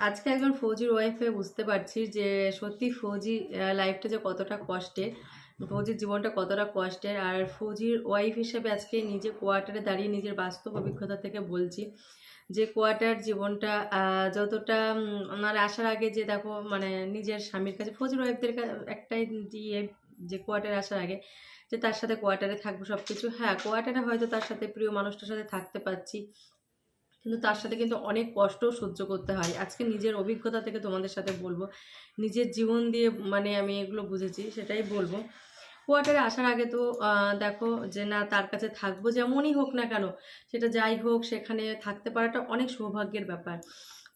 আজকে একজন ফৌজির ওয়াইফে বুঝতে পারছি যে সত্যি ফৌজি লাইফটা যে কতটা কষ্টের, ফৌজির জীবনটা কতটা কষ্টের। আর ফৌজির ওয়াইফ হিসেবে আজকে নিজে কোয়ার্টারে দাঁড়িয়ে নিজের বাস্তব অভিজ্ঞতা থেকে বলছি যে কোয়ার্টার জীবনটা যতটা ওনার আসার আগে যে দেখো মানে নিজের স্বামীর কাছে, ফৌজির ওয়াইফদের একটাই দিয়ে যে কোয়ার্টারে আসার আগে যে তার সাথে কোয়ার্টারে থাকব সব কিছু হ্যাঁ কোয়ার্টারে হয়তো তার সাথে প্রিয় মানুষটার সাথে থাকতে পারছি। কিন্তু তার সাথে কিন্তু অনেক কষ্টও সহ্য করতে হয়। আজকে নিজের অভিজ্ঞতা থেকে তোমাদের সাথে বলব। নিজের জীবন দিয়ে মানে আমি এগুলো বুঝেছি, সেটাই বলব। কোয়ার্টারে আসার আগে তো দেখো যে না, তার কাছে থাকব যেমনই হোক না কেন, সেটা যাই হোক, সেখানে থাকতে পারাটা অনেক সৌভাগ্যের ব্যাপার।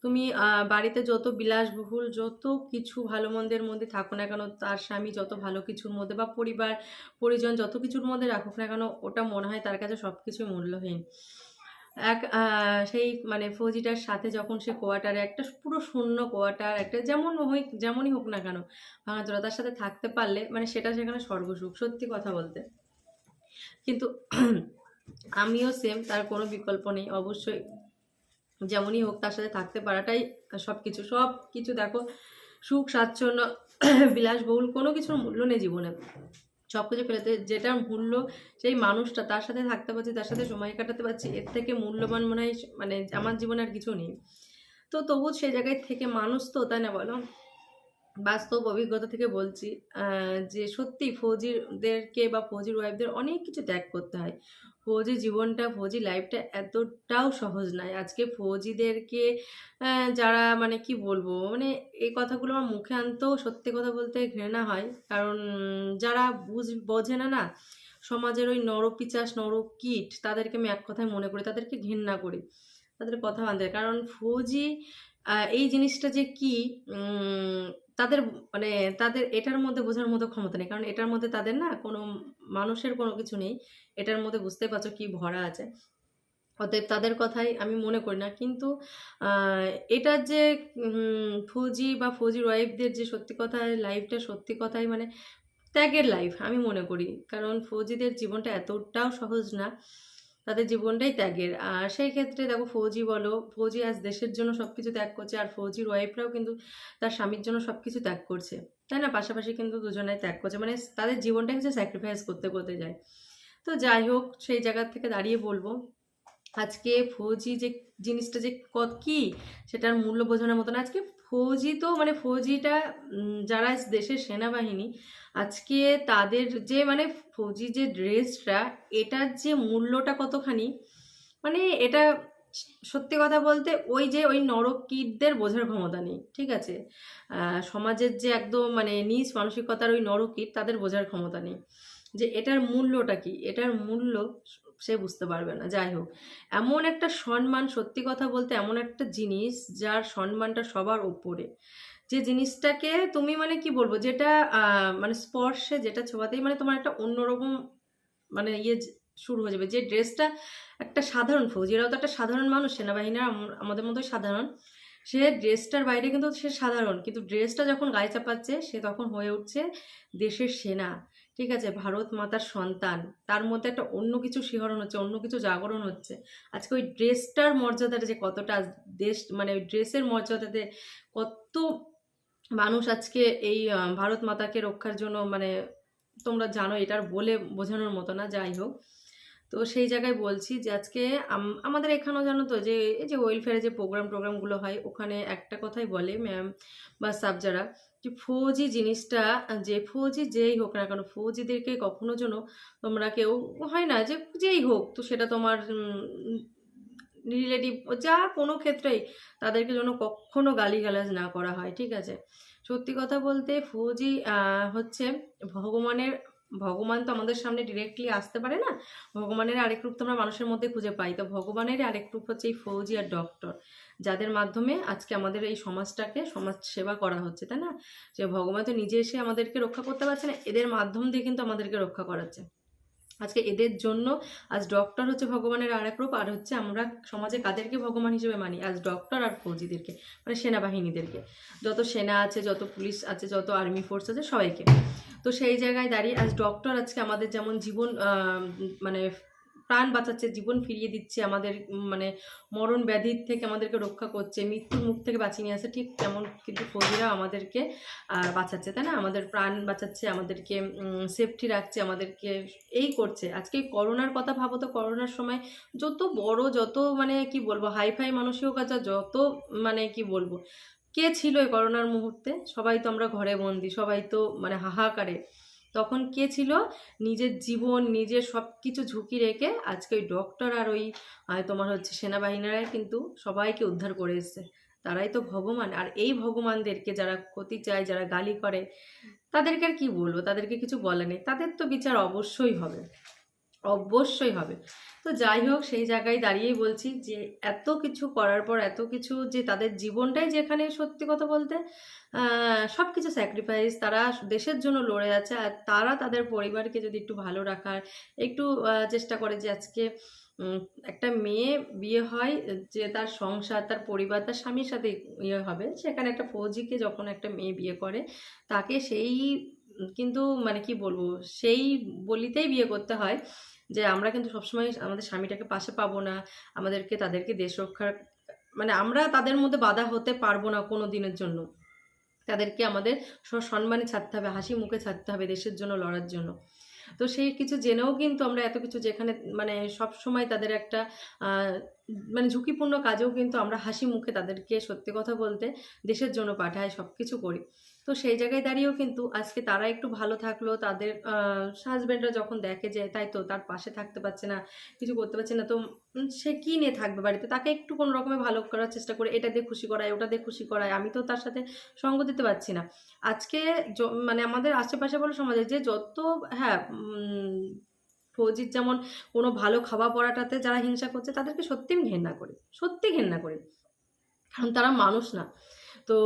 তুমি বাড়িতে যত বিলাসবহুল, যত কিছু ভালো মন্দের মধ্যে থাকো না কেন, তার স্বামী যত ভালো কিছুর মধ্যে বা পরিবার, পরিজন যত কিছুর মধ্যে রাখুক না কেন, ওটা মনে হয় তার কাছে সব কিছুই মূল্যহীন। এক সেই মানে ফৌজিটার সাথে যখন সে কোয়ার্টারে একটা পুরো শূন্য কোয়ার্টার, একটা যেমন হই, যেমনই হোক না কেন ভাঙাচোরা তার সাথে থাকতে পারলে মানে সেটা সেখানে স্বর্গসুখ, সত্যি কথা বলতে। কিন্তু আমিও সেম তার কোনো বিকল্প নেই। অবশ্যই যেমনই হোক তার সাথে থাকতে পারাটাই সব কিছু সব কিছু দেখো, সুখ স্বাচ্ছন্দ্য বিলাসবহুল কোনো কিছুর মূল্য নেই জীবনে। সব কিছু ফেলেতে যেটার মূল্য সেই মানুষটা, তার সাথে থাকতে পারছি, তার সাথে সময় কাটাতে পারছি, এর থেকে মূল্যবান মনে হয় মানে আমার জীবনে আর কিছু নেই। তো তবু সেই জায়গায় থেকে মানুষ তো, তাই না বলো? বাস্তব অভিজ্ঞতা থেকে বলছি যে সত্যি ফৌজিদেরকে বা ফৌজির ওয়াইফদের অনেক কিছু ত্যাগ করতে হয়। ফৌজি জীবনটা, ফৌজি লাইফটা এতটাও সহজ নয়। আজকে ফৌজিদেরকে যারা মানে কি বলব মানে এই কথাগুলো আমার মুখে আনতেও সত্যি কথা বলতে ঘৃণা হয়। কারণ, যারা বুঝ, বোঝে না না, সমাজের ওই নরপিচাস, নরকীট, তাদেরকে আমি এক কথায় মনে করি, তাদেরকে ঘৃণা করি, তাদের কথা মানতে কারণ ফৌজি এই জিনিসটা যে কি তাদের মানে তাদের এটার মধ্যে বোঝার মতো ক্ষমতা নেই। কারণ এটার মধ্যে তাদের না কোনো মানুষের কোনো কিছু নেই। এটার মধ্যে বুঝতে পারছ কি ভরা আছে। অতএব তাদের কথাই আমি মনে করি না। কিন্তু এটার যে ফৌজি বা ফৌজির ওয়াইফদের যে সত্যি কথা লাইফটা সত্যি কথাই মানে ত্যাগের লাইফ আমি মনে করি। কারণ ফৌজিদের জীবনটা এতটাও সহজ না। তাদের জীবনটাই ত্যাগের। আর সেই ক্ষেত্রে দেখো ফৌজি বলো, ফৌজি আজ দেশের জন্য সব কিছু ত্যাগ করছে, আর ফৌজির ওয়াইফরাও কিন্তু তার স্বামীর জন্য সব কিছু ত্যাগ করছে। তাই না? পাশাপাশি কিন্তু দুজনাই ত্যাগ করছে। মানে তাদের জীবনটাই হচ্ছে স্যাক্রিফাইস করতে করতে যায়। তো যাই হোক, সেই জায়গা থেকে দাঁড়িয়ে বলব, আজকে ফৌজি যে জিনিসটা যে কত কী? সেটার মূল্য বোঝানোর মতন আজকে ফৌজি তো মানে ফৌজিটা যারা দেশের সেনাবাহিনী, আজকে তাদের যে মানে ফৌজি যে ড্রেসটা, এটার যে মূল্যটা কতখানি মানে এটা সত্যি কথা বলতে ওই যে, ওই নরকীটদের বোঝার ক্ষমতা নেই, ঠিক আছে? সমাজের যে একদম মানে নিজ মানসিকতার ওই নরকীট তাদের বোঝার ক্ষমতা নেই। যে এটার মূল্যটা কি? এটার মূল্য সে বুঝতে পারবে না। যাই হোক, এমন একটা সম্মান সত্যি কথা বলতে এমন একটা জিনিস যার সম্মানটা সবার ওপরে। যে জিনিসটাকে তুমি মানে কি বলব, যেটা মানে স্পর্শে, যেটা ছোঁয়াতেই মানে তোমার একটা অন্যরকম মানে ইয়ে শুরু হয়ে যাবে। যে ড্রেসটা একটা সাধারণ ফৌজিরাও তো একটা সাধারণ মানুষ, সেনাবাহিনীরা আম- আমাদের মতোই সাধারণ। সে ড্রেসটার বাইরে কিন্তু সে সাধারণ, কিন্তু ড্রেসটা যখন গায়ে চাপাচ্ছে, সে তখন হয়ে উঠছে দেশের সেনা। ঠিক আছে, ভারত মাতার সন্তান। তার মধ্যে একটা অন্য কিছু শিহরণ হচ্ছে, অন্য কিছু জাগরণ হচ্ছে। আজকে ওই ড্রেসটার মর্যাদাটা যে কতটা দেশ মানে ওই ড্রেসের মর্যাদাতে কত মানুষ আজকে এই ভারত মাতাকে রক্ষার জন্য মানে তোমরা জানো এটার বলে বোঝানোর মতো না, যাই হোক। তো সেই জায়গায় বলছি যে আজকে আমাদের এখানেও জানো তো, যে এই যে ওয়েলফেয়ারে যে প্রোগ্রাম টোগ্রামগুলো হয়, ওখানে একটা কথাই বলে ম্যাম বা সাব যারা যে ফৌজি জিনিসটা, যে ফৌজি যেই হোক না কেন, ফৌজিদেরকে কখনো যেন তোমরা কেউ, হয় না যে যেই হোক, তো সেটা তোমার রিলেটিভ যা কোনো ক্ষেত্রেই তাদেরকে যেন কখনো গালিগালাজ না করা হয়, ঠিক আছে? সত্যি কথা বলতে ফৌজি হচ্ছে ভগবানের, ভগবান তো আমাদের সামনে ডিরেক্টলি আসতে পারে না? ভগবানের আরেক রূপ তো আমরা মানুষের মধ্যে খুঁজে পাই। তো ভগবানের আরেক রূপ হচ্ছে এই ফৌজি আর ডক্টর যাদের মাধ্যমে আজকে আমাদের এই সমাজটাকে, সমাজ সেবা করা হচ্ছে, তাই না? যে ভগবান তো নিজে এসে আমাদেরকে রক্ষা করতে পারছে না, এদের মাধ্যম দিয়ে কিন্তু আমাদেরকে রক্ষা করাচ্ছে। আজকে এদের জন্য আজ ডক্টর হচ্ছে ভগবানের আরেক রূপ, আর হচ্ছে আমরা সমাজে কাদেরকে ভগবান হিসেবে মানি? আজ ডক্টর আর ফৌজিদেরকে মানে সেনাবাহিনীদেরকে। যত সেনা আছে, যত পুলিশ আছে, যত আর্মি ফোর্স আছে, সবাইকে। তো সেই জায়গায় দাঁড়িয়ে আজ ডক্টর আজকে আমাদের যেমন জীবন মানে প্রাণ বাঁচাচ্ছে, জীবন ফিরিয়ে দিচ্ছে, আমাদের মানে মরণ ব্যাধির থেকে আমাদেরকে রক্ষা করছে, মৃত্যুর মুখ থেকে বাঁচিয়ে নিয়ে আসে, ঠিক তেমন কিন্তু ফৌজিরা আমাদেরকে বাঁচাচ্ছে, তাই না? আমাদের প্রাণ বাঁচাচ্ছে, আমাদেরকে সেফটি রাখছে, আমাদেরকে এই করছে। আজকে করোনার কথা ভাবো তো, করোনার সময় যত বড়, যত মানে কি বলব হাই ফাই মানুষই হোক যত মানে কি বলব, কে ছিল এই করোনার মুহূর্তে? সবাই তো আমরা ঘরে বন্দি, সবাই তো মানে হাহাকারে। তখন কে ছিল? নিজের জীবন, নিজের সব কিছু ঝুঁকি রেখে আজকে ওই ডক্টর আর ওই তোমার হচ্ছে সেনাবাহিনীরাই কিন্তু সবাইকে উদ্ধার করে এসছে। তারাই তো ভগবান। আর এই ভগবানদেরকে যারা ক্ষতি চায়, যারা গালি করে, তাদেরকে আর কী বলব? তাদেরকে কিছু বলে নেই। তাদের তো বিচার অবশ্যই হবে। অবশ্যই হবে। তো যাই হোক, সেই জায়গায় দাঁড়িয়েই বলছি যে, এত কিছু করার পর, এত কিছু যে তাদের জীবনটাই যেখানে সত্যি কথা বলতে সব কিছু স্যাক্রিফাইস তারা দেশের জন্য লড়ে যাচ্ছে আর তারা তাদের পরিবারকে যদি একটু ভালো রাখার, একটু চেষ্টা করে যে আজকে একটা মেয়ে বিয়ে হয়, যে তার সংসার, তার পরিবার, তার স্বামীর সাথে ইয়ে হবে, সেখানে একটা ফৌজিকে যখন একটা মেয়ে বিয়ে করে, তাকে সেই, কিন্তু মানে কি বলব, সেই বলিতেই বিয়ে করতে হয়। যে আমরা কিন্তু সবসময় আমাদের স্বামীটাকে পাশে পাবো না, আমাদেরকে তাদেরকে দেশ রক্ষার মানে আমরা তাদের মধ্যে বাধা হতে পারব না কোনো দিনের জন্য। তাদেরকে আমাদের সম্মানে ছাড়তে হবে, হাসি মুখে ছাড়তে হবে দেশের জন্য, লড়ার জন্য। তো সেই কিছু জেনেও কিন্তু আমরা এত কিছু যেখানে মানে সব সময় তাদের একটা মানে ঝুঁকিপূর্ণ কাজেও কিন্তু আমরা হাসি মুখে তাদেরকে সত্যি কথা বলতে দেশের জন্য পাঠাই সব কিছু করি। তো সেই জায়গায় দাঁড়িয়েও কিন্তু আজকে তারা একটু ভালো থাকল। তাদের হাজব্যান্ডরা যখন দেখে যে তাই তো তার পাশে থাকতে পারছে না, কিছু করতে পারছে না, তো সে কী নিয়ে থাকবে বাড়িতে? তাকে একটু কোনো রকমে ভালো করার চেষ্টা করে, এটা দিয়ে খুশি করায়, ওটা দিয়ে খুশি করায়, আমি তো তার সাথে সঙ্গ দিতে পারছি না। আজকে মানে আমাদের আশেপাশে বলো সমাজে যে যত হ্যাঁ ফৌজির যেমন কোনো ভালো খাওয়া পড়াটাতে যারা হিংসা করছে, তাদেরকে সত্যি ঘেন্না করি সত্যি ঘেন্না করি। কারণ তারা মানুষ না। তো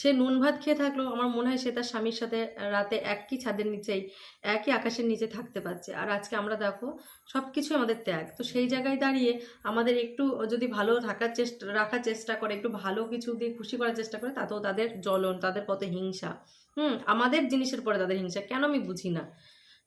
সে নুন ভাত খেয়ে থাকলেও আমার মনে হয় সে তার স্বামীর সাথে রাতে একই ছাদের নিচেই, একই আকাশের নিচে থাকতে পারছে। আর আজকে আমরা দেখো সব কিছু আমাদের ত্যাগ। তো সেই জায়গায় দাঁড়িয়ে আমাদের একটু যদি ভালো থাকার চেষ্টা, রাখার চেষ্টা করে, একটু ভালো কিছু দিয়ে খুশি করার চেষ্টা করে, তাতেও তাদের জ্বলন, তাদের কত হিংসা। হুম, আমাদের জিনিসের পরে তাদের হিংসা। কেন আমি বুঝি না?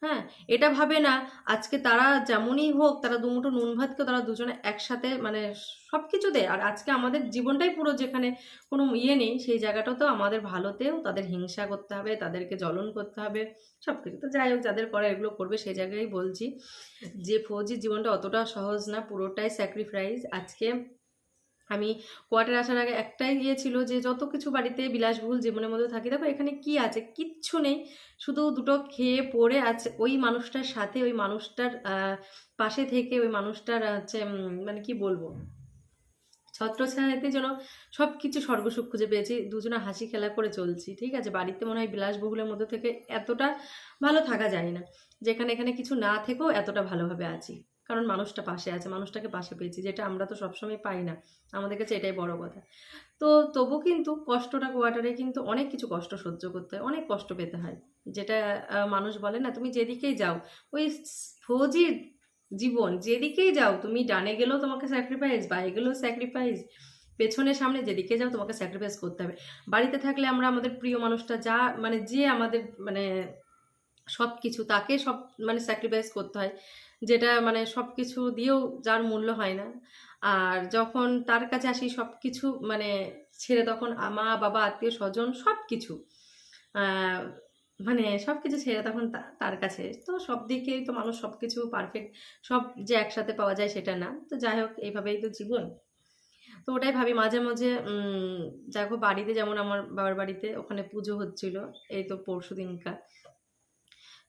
হ্যাঁ এটা ভাবে না। আজকে তারা যেমনই হোক, তারা দুমুঠো নুন ভাতকে তারা দুজনে একসাথে মানে সব কিছু দেয়। আর আজকে আমাদের জীবনটাই পুরো যেখানে কোনো ইয়ে নেই, সেই জায়গাটা তো আমাদের ভালোতেও তাদের হিংসা করতে হবে, তাদেরকে জ্বলন করতে হবে সব কিছু তো যাই হোক, যাদের করে এগুলো করবে, সেই জায়গায় বলছি যে, ফৌজির জীবনটা অতটা সহজ না, পুরোটাই স্যাক্রিফাইস আজকে আমি কোয়ার্টার আসার আগে একটাই ইয়ে ছিল যে যত কিছু বাড়িতে বিলাসবহুল জীবনের মধ্যে থাকি, দেখো এখানে কি আছে? কিচ্ছু নেই। শুধু দুটো খেয়ে পড়ে আছে ওই মানুষটার সাথে, ওই মানুষটার পাশে থেকে, ওই মানুষটার হচ্ছে মানে কি বলব? ছত্রছায়াতে যেন সব কিছু স্বর্গসুখ খুঁজে পেয়েছি। দুজনে হাসি খেলা করে চলছি, ঠিক আছে? বাড়িতে মনে হয় বিলাসবহুলের মধ্যে থেকে এতটা ভালো থাকা যায় না। যেখানে এখানে কিছু না থেকেও এতটা ভালোভাবে আছি। কারণ মানুষটা পাশে আছে, মানুষটাকে পাশে পেয়েছি, যেটা আমরা তো সবসময় পাই না। আমাদের কাছে এটাই বড় কথা। তো তবু কিন্তু কষ্টটা কোয়ার্টারে কিন্তু অনেক কিছু কষ্ট সহ্য করতে হয়, অনেক কষ্ট পেতে হয়। যেটা মানুষ বলে না, তুমি যেদিকেই যাও, ওই ফৌজির জীবন, যেদিকেই যাও, তুমি ডানে গেলেও তোমাকে স্যাক্রিফাইস বাই গেলেও স্যাক্রিফাইস পেছনে সামনে যেদিকে যাও, তোমাকে স্যাক্রিফাইস করতে হবে। বাড়িতে থাকলে আমরা আমাদের প্রিয় মানুষটা যা মানে যে আমাদের মানে সব কিছু তাকে সব মানে স্যাক্রিফাইস করতে হয়। যেটা মানে সব কিছু দিয়েও যার মূল্য হয় না। আর যখন তার কাছে আসি সব কিছু মানে ছেড়ে তখন মা, বাবা, আত্মীয়, স্বজন সব কিছু মানে সব কিছু ছেড়ে তখন তার কাছে তো সব দিকেই তো মানুষ সব কিছু পারফেক্ট সব যে একসাথে পাওয়া যায় সেটা না। তো যাই হোক, এইভাবেই তো জীবন। তো ওটাই ভাবি মাঝে মাঝে যাই হোক, বাড়িতে যেমন আমার বাবার বাড়িতে ওখানে পুজো হচ্ছিল, এই তো পরশু দিনকার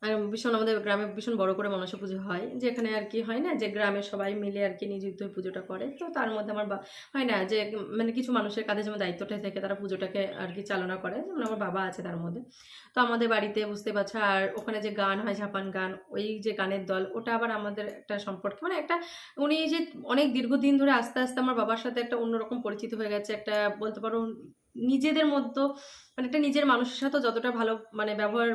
আর ভীষণ আমাদের গ্রামে ভীষণ বড় করে মনসা পুজো হয়। যেখানে আর কি হয় না, যে গ্রামের সবাই মিলে আর কি নিযুক্ত হয়ে পুজোটা করে। তো তার মধ্যে আমার হয় না যে মানে কিছু মানুষের কাঁধে যেমন দায়িত্বটা থাকে, তারা পুজোটাকে আর কি চালনা করে। যেমন আমার বাবা আছে তার মধ্যে। তো আমাদের বাড়িতে বুঝতে পারছ, আর ওখানে যে গান হয়, ঝাপান গান, ওই যে গানের দল, ওটা আবার আমাদের একটা সম্পর্কে মানে একটা উনি যে অনেক দীর্ঘদিন ধরে আস্তে আস্তে আমার বাবার সাথে একটা অন্যরকম পরিচিত হয়ে গেছে। একটা বলতে পারো নিজেদের মধ্যে মানে একটা নিজের মানুষের সাথে যতটা ভালো মানে ব্যবহার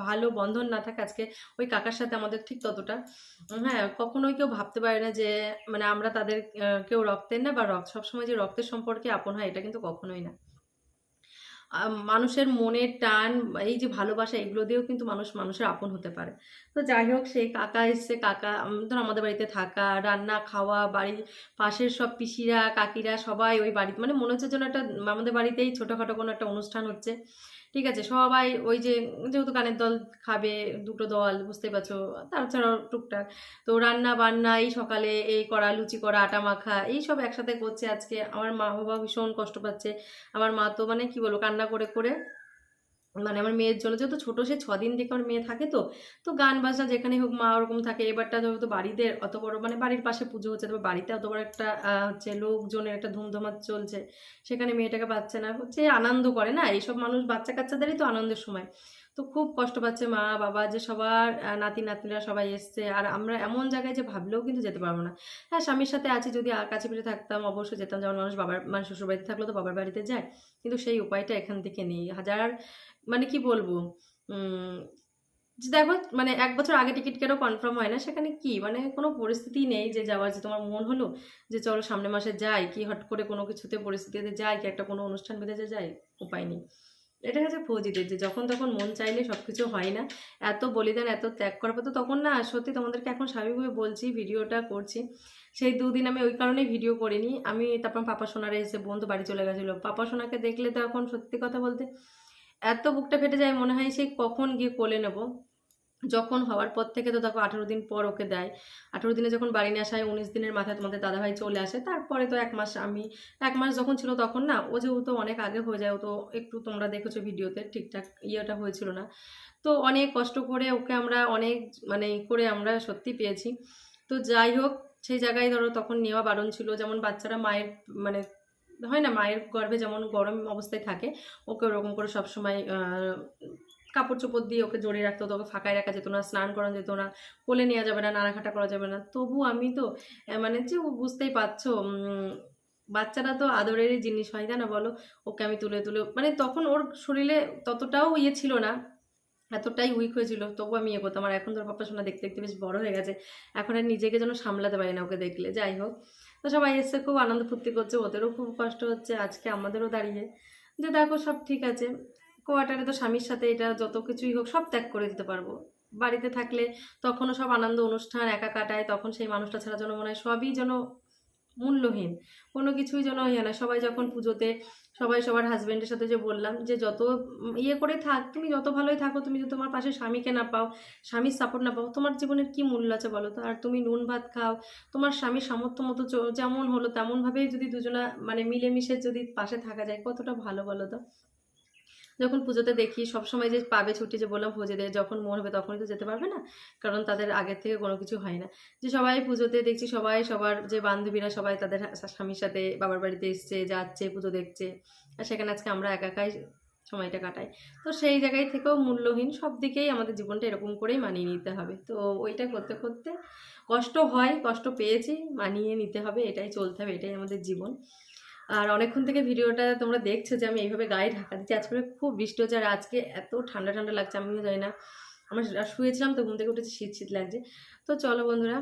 ভালো বন্ধন না থাকে আজকে, ওই কাকার সাথে আমাদের ঠিক ততটা। হ্যাঁ কখনোই কেউ ভাবতে পারে না যে মানে আমরা তাদের কেউ রক্তের না, বা রক্ত সবসময় যে রক্তের সম্পর্কে আপন হয়, এটা কিন্তু কখনোই না। মানুষের মনের টান এই যে ভালোবাসা, এগুলো দিয়েও কিন্তু মানুষ, মানুষের আপন হতে পারে। তো যাই হোক, সে কাকা এসছে, কাকা ধর আমাদের বাড়িতে থাকা, রান্না, খাওয়া, বাড়ির পাশের সব পিসিরা, কাকিরা সবাই ওই বাড়িতে মানে মনে হচ্ছে যেন একটা আমাদের বাড়িতেই ছোটোখাটো কোনো একটা অনুষ্ঠান হচ্ছে। ঠিক আছে, সবাই ওই যে যেহেতু গানের দল খাবে, দুটো দল বুঝতে পারছ তাছাড়াও টুকটাক। তো রান্না বান্না, এই সকালে এই করা লুচি করা আটা মাখা, এই সব একসাথে করছে আজকে। আমার মা বাবা ভীষণ কষ্ট পাচ্ছে। আমার মা তো মানে কি বলব, কান্না করে করে মানে আমার মেয়ের জন্য যেহেতু ছোটো, সে ছদিন থেকে আমার মেয়ে থাকে তো তো গান বাজনা যেখানে হোক মা ওরকম থাকে, এবারটা তো বাড়িতে অত বড় মানে বাড়ির পাশে পুজো হচ্ছে তবে বাড়িতে অত বড় একটা হচ্ছে লোকজনের একটা ধুমধমাট চলছে, সেখানে মেয়েটাকে পাচ্ছে না, হচ্ছে আনন্দ করে না, এইসব মানুষ বাচ্চা কাচ্চাদেরই তো আনন্দের সময়। তো খুব কষ্ট পাচ্ছে মা, বাবা যে সবার নাতি নাতনিরা সবাই এসছে। আর আমরা এমন জায়গায় যে ভাবলেও কিন্তু যেতে পারব না। হ্যাঁ স্বামীর সাথে আছি, যদি আর কাছে পিঠে থাকতাম, অবশ্যই যেতাম। যেমন মানুষ বাবার মানে শ্বশুর বাড়িতে থাকলে তো বাবার বাড়িতে যায়। কিন্তু সেই উপায়টা এখান থেকে নেই। হাজার মানে কি বলব? যে দেখো মানে এক বছর আগে টিকিট কেন কনফার্ম হয় না। সেখানে কি? মানে কোনো পরিস্থিতি নেই যে যাওয়ার, যে তোমার মন হলো যে চলো সামনের মাসে যাই, কি হট করে কোনো কিছুতে পরিস্থিতিতে যাই, কি একটা কোনো অনুষ্ঠান বেঁধে যাই? উপায় নেই। এটা হচ্ছে ফৌজিদের যে যখন তখন মন চাইলে সব কিছু হয় না। এত বলিদান, এত ত্যাগ করার পর তো তখন না সত্যি তোমাদেরকে এখন স্বাভাবিকভাবে বলছি, ভিডিওটা করছি। সেই দুদিন আমি ওই কারণেই ভিডিও করিনি। আমি তারপর পাপা সোনারে এসে বন্ধু বাড়ি চলে গেছিল। পাপা সোনাকে দেখলে তো এখন সত্যি কথা বলতে এত বুকটা ফেটে যায় মনে হয় সেই কখন গিয়ে কোলে নেব। যখন হওয়ার পর থেকে তো দেখো আঠেরো দিন পর ওকে দেয়। আঠেরো দিনে যখন বাড়ি নিয়ে আসায় উনিশ দিনের মাথায় তোমাদের দাদাভাই চলে আসে। তারপরে তো এক মাস আমি, এক মাস যখন ছিল তখন না, ও যেহেতু অনেক আগে হয়ে যায়, ও তো একটু তোমরা দেখেছ ভিডিওতে, ঠিকঠাক ইয়েটা হয়েছিল না। তো অনেক কষ্ট করে ওকে আমরা অনেক মানে করে আমরা সত্যি পেয়েছি। তো যাই হোক, সেই জায়গায় ধরো তখন নেওয়া বারণ ছিল, যেমন বাচ্চারা মায়ের মানে হয় না, মায়ের গর্ভে যেমন গরম অবস্থায় থাকে, ওকে ওরকম করে সবসময় কাপড় চোপড় দিয়ে ওকে জড়িয়ে রাখতে হতো, ওকে ফাঁকায় রাখা যেত না, স্নান করানো যেত না, কোলে নেওয়া যাবে না, নাড়াঘাটা করা যাবে না। তবু আমি তো মানে যে ও বুঝতেই পারছ বাচ্চারা তো আদরেরই জিনিস হয় না বলো? ওকে আমি তুলে তুলে মানে তখন ওর শরীরে ততটাও ইয়ে ছিল না, এতটাই উইক হয়েছিল, তবু আমি ইয়ে করতাম। আর এখন তোর পাপা শোনা দেখতে দেখতে বেশ বড় হয়ে গেছে, এখন আর নিজেকে যেন সামলাতে পারি না ওকে দেখলে, যাই হোক। তো সবাই এসে খুব আনন্দ ফুর্তি করছে, ওদেরও খুব কষ্ট হচ্ছে, আজকে আমাদেরও দাঁড়িয়ে। যে দেখো সব ঠিক আছে কোয়ার্টারে তো স্বামীর সাথে এটা যত কিছুই হোক সব ত্যাগ করে দিতে পারব। বাড়িতে থাকলে তখনও সব আনন্দ অনুষ্ঠান একা কাটায়, তখন সেই মানুষটা ছাড়া যেন মনে হয় সবই যেন মূল্যহীন। কোনো কিছুই যেন ইয়ে না, সবাই যখন পুজোতে, সবাই সবার হাজবেন্ডের সাথে যে বললাম যে যত ইয়ে করে থাক, তুমি যত ভালোই থাকো, তুমি যদি তোমার পাশে স্বামীকে না পাও, স্বামীর সাপোর্ট না পাও, তোমার জীবনের কি মূল্য আছে বলো তো? আর তুমি নুন ভাত খাও, তোমার স্বামীর সামর্থ্য মতো যেমন হলো তেমনভাবেই যদি দুজনা মানে মিলেমিশে যদি পাশে থাকা যায়, কতটা ভালো বলো তো? যখন পুজোতে দেখি সবসময় যে পাবে ছুটি যে বললাম ভোজেদের যখন মন হবে তখনই তো যেতে পারবে না। কারণ তাদের আগের থেকে কোনো কিছু হয় না। যে সবাই পুজোতে দেখছি সবাই সবার যে বান্ধবীরা সবাই তাদের স্বামীর সাথে বাবার বাড়িতে এসছে, যাচ্ছে, পুজো দেখছে। আর সেখানে আজকে আমরা একা একাই সময়টা কাটাই। তো সেই জায়গায় থেকেও মূল্যহীন সব দিকেই আমাদের জীবনটা এরকম করেই মানিয়ে নিতে হবে। তো ওইটা করতে করতে কষ্ট হয়, কষ্ট পেয়েছি, মানিয়ে নিতে হবে, এটাই চলতে হবে, এটাই আমাদের জীবন। আর অনেকক্ষণ থেকে ভিডিওটা তোমরা দেখছ যে আমি এইভাবে গায়ে ঢাকা দিচ্ছি। আজকে খুব বৃষ্টি হচ্ছে আর আজকে এত ঠান্ডা ঠান্ডা লাগছে, আমিও জানি না। আমার শুয়েছিলাম তো ঘুম থেকে উঠেছি, শীত শীত লাগছে। তো চলো বন্ধুরা,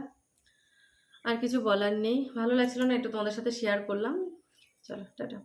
আর কিছু বলার নেই। ভালো লাগছিল না, একটু তোমাদের সাথে শেয়ার করলাম। চলো, টাটা।